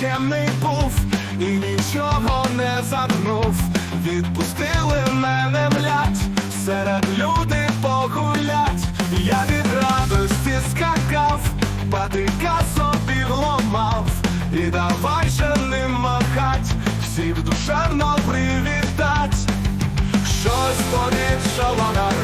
чемний був і нічого не загнув. Відпустили мене млять, серед люди погулять. Я від радості скакав, патика собі вломав, і давай же ним махать, всіх душевно привітать. Щось порішало народу,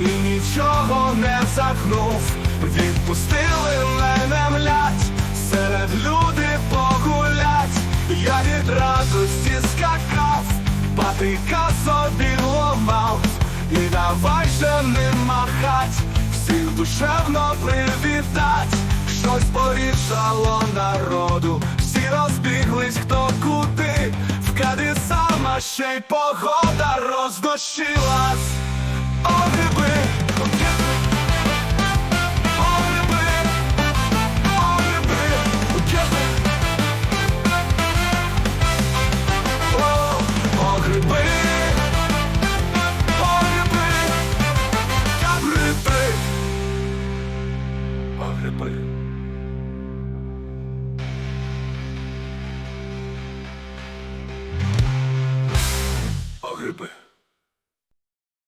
і нічого не загнув. Відпустили мене млять, серед люди погулять. Я від радості скакав, патика собі ломав, і давай же ним махать, всіх душевно привітать. Щось порішало народу, всі розбіглись хто куди, в кади сама ще й погода рознощилась. погреби. Погреби.